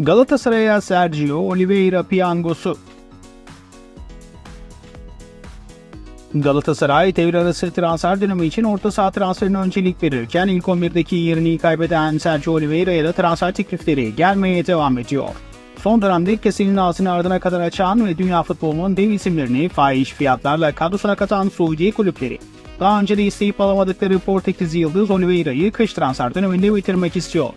Galatasaray'a Sergio Oliveira piyangosu. Galatasaray devre arası transfer dönemi için orta saha transferine öncelik verirken ilk 11'deki yerini kaybeden Sergio Oliveira'ya da transfer teklifleri gelmeye devam ediyor. Son dönemde kesenin ağzını ardına kadar açan ve dünya futbolunun dev isimlerini fahiş fiyatlarla kadrosuna katan Suudi kulüpleri daha önce de isteyip alamadıkları Portekiz Yıldız Oliveira'yı kış transfer döneminde bitirmek istiyor.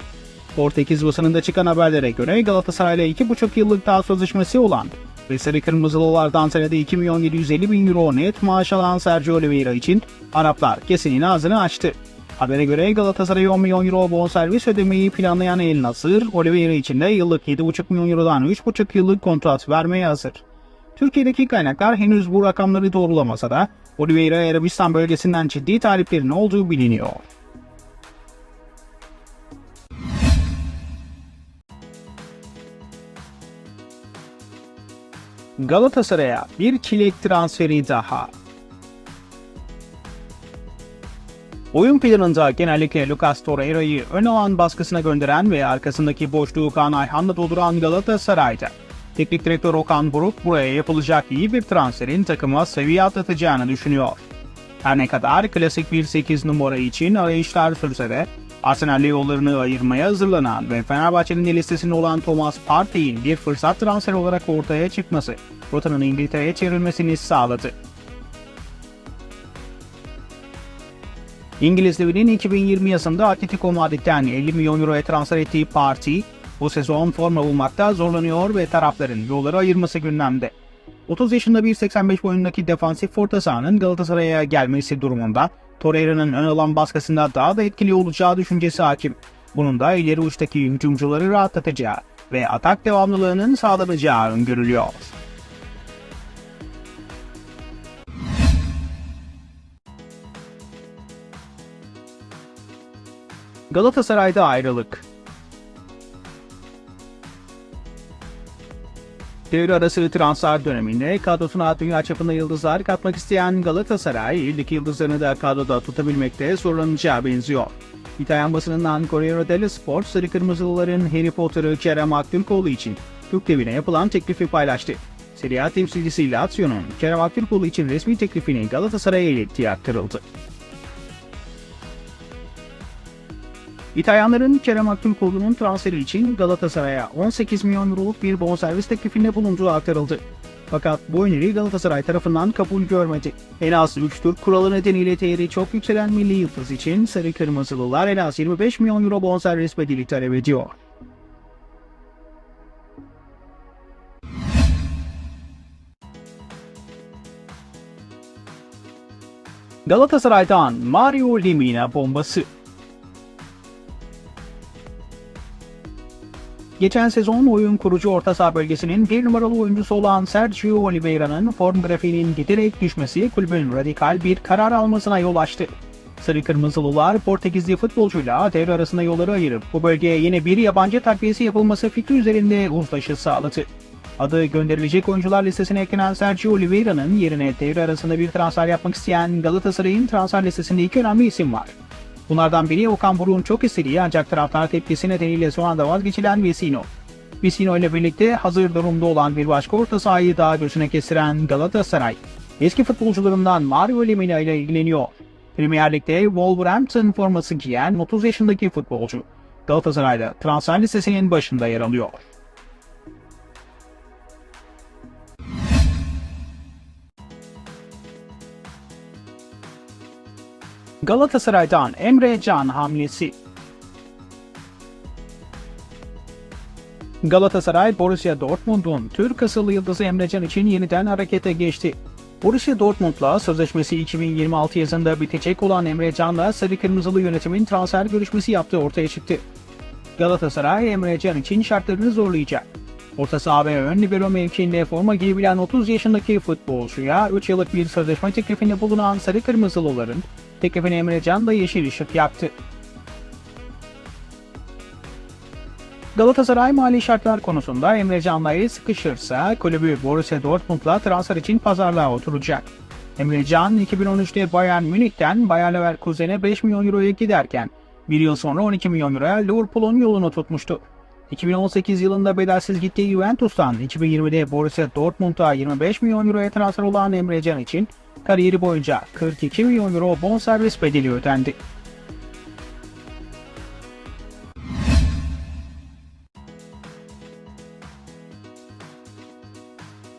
Portekiz basınında çıkan haberlere göre Galatasaray'la 2,5 yıllık daha sözleşmesi olan ve Sarı Kırmızılılardan senede 2 milyon 750 bin euro net maaş alan Sergio Oliveira için Araplar kesinin ağzını açtı. Habere göre Galatasaray'a 10 milyon euro bonservis ödemeyi planlayan El Nasır, Oliveira için de yıllık 7,5 milyon eurodan 3,5 yıllık kontrat vermeye hazır. Türkiye'deki kaynaklar henüz bu rakamları doğrulamasa da Oliveira Arabistan bölgesinden ciddi taliplerin olduğu biliniyor. Galatasaray'a bir çilek transferi daha. Oyun planında genellikle Lucas Torreira'yı ön alan baskısına gönderen ve arkasındaki boşluğu Kaan Ayhan'la dolduran Galatasaray'da. Teknik direktör Okan Buruk buraya yapılacak iyi bir transferin takıma seviye atlatacağını düşünüyor. Her ne kadar klasik bir 8 numara için arayışlar sürse de Arsenal'le yollarını ayırmaya hazırlanan ve Fenerbahçe'nin de listesinde olan Thomas Partey'in bir fırsat transferi olarak ortaya çıkması, rotanın İngiltere'ye çevrilmesini sağladı. İngiliz devinin 2020 yazında Atletico Madrid'den 50 milyon euroya transfer ettiği Partey, bu sezon forma bulmakta zorlanıyor ve tarafların yolları ayırması gündemde. 30 yaşında 1.85 boyundaki defansif orta sahanın Galatasaray'a gelmesi durumunda Torreira'nın ön alan baskısında daha da etkili olacağı düşüncesi hakim. Bunun da ileri uçtaki hücumcuları rahatlatacağı ve atak devamlılığının sağlanacağı öngörülüyor. Galatasaray'da ayrılık Devre arası transfer döneminde kadrosuna dünya çapında yıldızlar katmak isteyen Galatasaray, ildeki yıldızlarını da kadroda tutabilmekte zorlanacağı benziyor. İtalyan basınından Corriere dello Sport, Sarı Kırmızılıların Harry Potter'ı Kerem Aktürkoğlu için Türk devine yapılan teklifi paylaştı. Serie A temsilcisi Lazio'nun Kerem Aktürkoğlu için resmi teklifini Galatasaray'a ilettiği aktarıldı. İtalyanların Kerem Aktürkoğlu'nun transferi için Galatasaray'a 18 milyon euroluk bir bonservis teklifinde bulunduğu aktarıldı. Fakat bu öneri Galatasaray tarafından kabul görmedi. En az 3 Türk kuralı nedeniyle değeri çok yükselen milli yıldız için Sarı Kırmızılılar en az 25 milyon euro bonservis bedeli talep ediyor. Galatasaray'dan Mario Lemina bombası Geçen sezon oyun kurucu orta saha bölgesinin bir numaralı oyuncusu olan Sergio Oliveira'nın form grafiğinin giderek düşmesi kulübün radikal bir karar almasına yol açtı. Sarı Kırmızılılar Portekizli futbolcuyla devre arasında yolları ayırıp bu bölgeye yine bir yabancı takviyesi yapılması fikri üzerinde uzlaşı sağladı. Adı gönderilecek oyuncular listesine eklenen Sergio Oliveira'nın yerine devre arasında bir transfer yapmak isteyen Galatasaray'ın transfer listesinde iki önemli isim var. Bunlardan biri Okan Buruk'un çok istediği ancak taraftar tepkisi nedeniyle son anda vazgeçilen Vesino. Vesino ile birlikte hazır durumda olan bir başka orta sahayı daha gözüne kestiren Galatasaray, eski futbolcularından Mario Lemina ile ilgileniyor. Premier Lig'de Wolverhampton forması giyen 30 yaşındaki futbolcu, Galatasaray'da transfer listesinin başında yer alıyor. Galatasaray'dan Emre Can hamlesi. Galatasaray Borussia Dortmund'un Türk asıllı yıldızı Emre Can için yeniden harekete geçti. Borussia Dortmund'la sözleşmesi 2026 yazında bitecek olan Emre Can'la Sarı Kırmızılı yönetimin transfer görüşmesi yaptığı ortaya çıktı. Galatasaray Emre Can için şartlarını zorlayacak. Orta saha ve ön libero mevkiinde forma giyebilen 30 yaşındaki futbolcuya 3 yıllık bir sözleşme teklifinde bulunan Sarı Kırmızılıların teklifine Emre Can da yeşil ışık yaktı. Galatasaray mali şartlar konusunda Emre Can'la el sıkışırsa kulübü Borussia Dortmund'la transfer için pazarlığa oturacak. Emre Can 2013'te Bayern Münih'ten Bayer Leverkusen'e 5 milyon euroya giderken bir yıl sonra 12 milyon euroya Liverpool'un yolunu tutmuştu. 2018 yılında bedelsiz gittiği Juventus'tan 2020'de Borussia Dortmund'a 25 milyon euroya transfer olan Emre Can için kariyeri boyunca 42 milyon euro bonservis bedeli ödendi.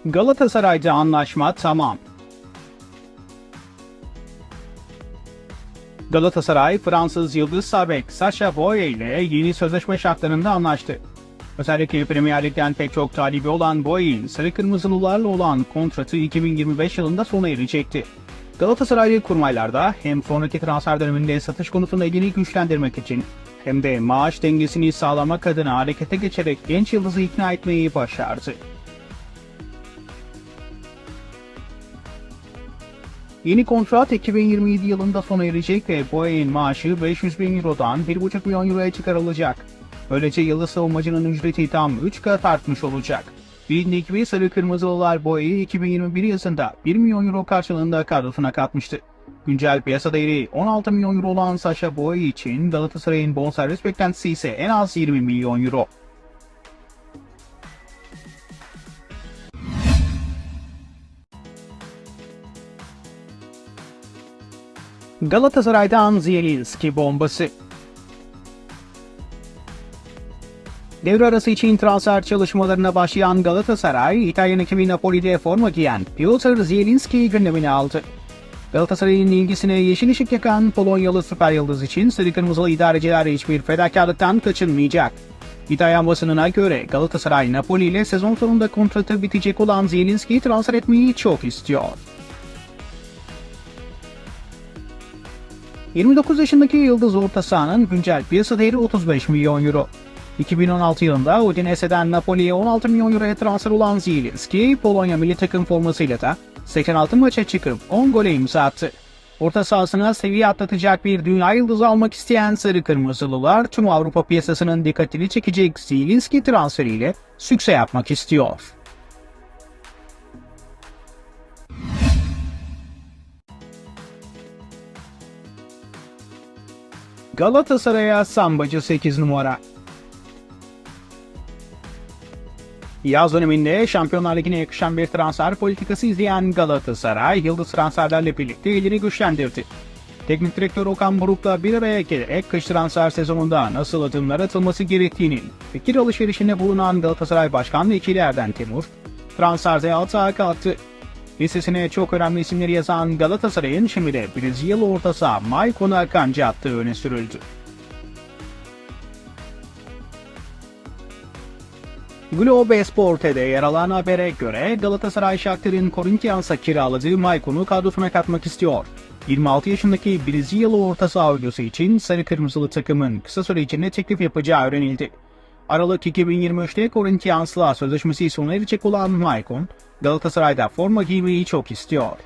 Galatasaray'da anlaşma tamam. Galatasaray, Fransız Yıldız Sabek Sacha Boye ile yeni sözleşme şartlarında anlaştı. Özellikle Premier Lig'den pek çok talibi olan Boye'in Sarı Kırmızılılarla olan kontratı 2025 yılında sona erecekti. Galatasaraylı kurmaylarda hem sonraki transfer döneminde satış konusunda elini güçlendirmek için hem de maaş dengesini sağlamak adına harekete geçerek genç yıldızı ikna etmeyi başardı. Yeni kontrat 2027 yılında sona erecek ve Boye'nin maaşı 500 bin Euro'dan 1,5 milyon Euro'ya çıkarılacak. Böylece yıldız savunmacının ücreti tam 3 kat artmış olacak. Bilindik gibi Sarı Kırmızılılar Boye'yi 2021 yazında 1 milyon Euro karşılığında kadrosuna katmıştı. Güncel piyasa değeri 16 milyon Euro olan Sasha Boye için Galatasaray'ın bonservis beklentisi ise en az 20 milyon Euro. Galatasaray'dan Zielinski bombası. Devre arası için transfer çalışmalarına başlayan Galatasaray, İtalyan ekibi Napoli'de forma giyen Piotr Zielinski'yi gündemine aldı. Galatasaray'ın ilgisine yeşil ışık yakan Polonyalı süper yıldız için Sarı Kırmızılı idareciler hiçbir fedakarlıktan kaçınmayacak. İtalyan basınına göre Galatasaray Napoli ile sezon sonunda kontratı bitecek olan Zielinski'yi transfer etmeyi çok istiyor. 29 yaşındaki Yıldız orta sahanın güncel piyasa değeri 35 milyon euro. 2016 yılında Udinese'den Napoli'ye 16 milyon euroya transfer olan Zielinski, Polonya milli takım formasıyla da 86 maça çıkıp 10 gole imza attı. Orta sahasına seviye atlatacak bir dünya yıldızı almak isteyen Sarı Kırmızılılar tüm Avrupa piyasasının dikkatini çekecek Zielinski transferiyle sükse yapmak istiyor. Galatasaray'a sambacı 8 numara. Yaz döneminde Şampiyonlar Ligi'ne yakışan bir transfer politikası izleyen Galatasaray, yıldız transferlerle birlikte elini güçlendirdi. Teknik direktör Okan Buruk'la bir araya gelerek kış transfer sezonunda nasıl adımlar atılması gerektiğinin fikir alışverişinde bulunan Galatasaray Başkan Vekili Timur, transferde atağa kalktı. Listesine çok önemli isimleri yazan Galatasaray'ın şimdi de Brezilyalı orta saha Maicon kanca attığı öne sürüldü. Globe Esporte'de yer alan habere göre Galatasaray Shakhtar'ın Corinthians'a kiraladığı Maicon'u kadrosuna katmak istiyor. 26 yaşındaki Brezilyalı orta saha oyuncusu için sarı kırmızılı takımın kısa süre içinde teklif yapacağı öğrenildi. Aralık 2023'te Corinthians'la sözleşmesi sona erecek olan Maicon, Galatasaray'da forma giymeyi çok istiyor.